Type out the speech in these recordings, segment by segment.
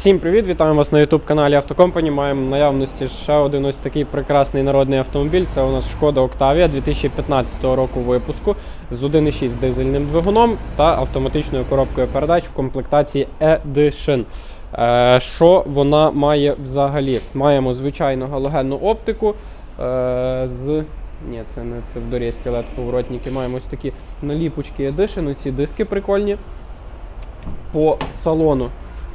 Всім привіт! Вітаємо вас на youtube каналі Автокомпані. Маємо наявності ще один ось такий прекрасний народний автомобіль. Це у нас Шкода Octavia 2015 року випуску з 1,6 дизельним двигуном та автоматичною коробкою передач в комплектації Edition. Е, Що вона має взагалі? Маємо звичайну галогенну оптику е, з. Ні, це не це в дорі стілет поворотники. Маємо ось такі наліпочки Edition, ці диски прикольні. По салону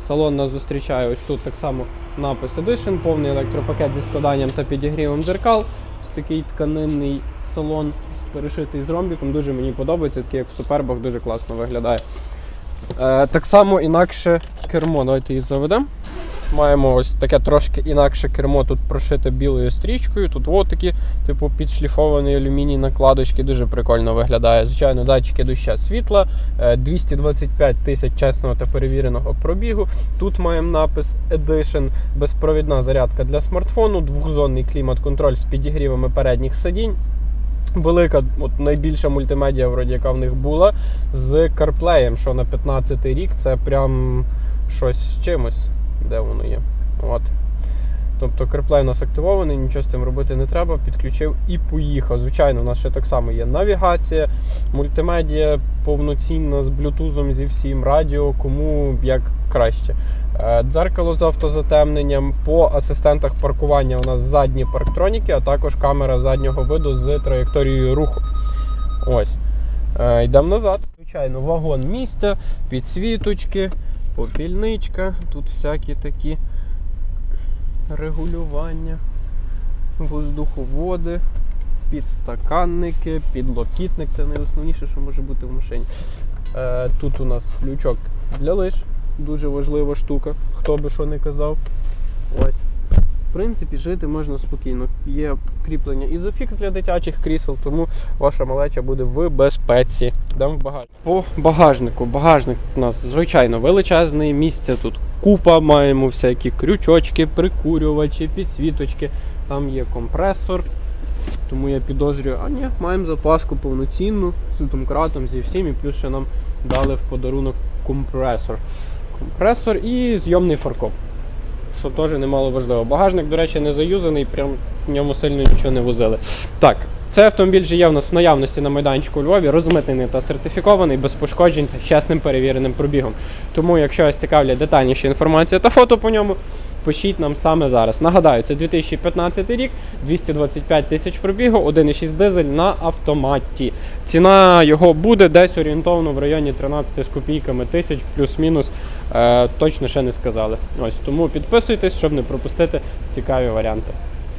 Салон нас зустрічає ось тут так само напис Edition, повний електропакет зі складанням та підігрівом дзеркал. Ось такий тканинний салон перешитий з ромбіком. Дуже мені подобається, такий як в супербах, дуже класно виглядає. Е, так само інакше кермо. Давайте її заведемо. Маємо ось таке трошки інакше кермо тут прошите білою стрічкою. Тут от такі, типу, підшліфовані алюміній накладочки, дуже прикольно виглядає. Звичайно, датчики доща світла, е, 225 тисяч чесного та перевіреного пробігу. Тут маємо напис Edition, безпровідна зарядка для смартфону, двохзонний клімат-контроль з підігрівами передніх сидінь. Велика, от найбільша мультимедіа, вроді, яка в них була, з CarPlay, що на 15-й рік це прям щось з чимось. Де воно є? От. Тобто CarPlay у нас активований, нічого з цим робити не треба. Підключив і поїхав. Звичайно, у нас ще так само є навігація, мультимедіа повноцінна з блютузом, зі всім, радіо, кому як краще. Е, Дзеркало з автозатемненням. По асистентах паркування у нас задні парктроніки, а також камера заднього виду з траєкторією руху. Ось. Е, Йдемо назад. Звичайно, вагон місця, підсвіточки, попільничка, тут всякі такі регулювання, воздуховоди, підстаканники, підлокітник це найосновніше, що може бути в машині. Е, тут у нас ключок для лиш, дуже важлива штука, хто би що не казав. Ось. Принципі, жити можна спокійно. Є кріплення ізофікс для дитячих крісел, тому ваша малеча буде в безпеці. Дам в багажник. По багажнику. Багажник у нас звичайно величезний. Місця тут купа. Маємо всякі крючочки, прикурювачі, підсвіточки. Там є компресор. Тому я підозрюю, а ні, маємо запаску повноцінну з домкратом, зі всім, і плюс ще нам дали в подарунок компресор. Компресор і зйомний фаркоп що теж немало важливо. Багажник, до речі, не заюзаний, прям в ньому сильно нічого не возили. Так, цей автомобіль вже є в нас в наявності на майданчику у Львові, розмитнений та сертифікований, без пошкоджень та чесним перевіреним пробігом. Тому, якщо вас цікавлять детальніша інформація та фото по ньому, пишіть нам саме зараз. Нагадаю, це 2015 рік, 225 тисяч пробігу, 1,6 дизель на автоматі. Ціна його буде десь орієнтовно в районі 13 з копійками тисяч, плюс-мінус. Е, точно ще не сказали. Ось тому підписуйтесь, щоб не пропустити цікаві варіанти.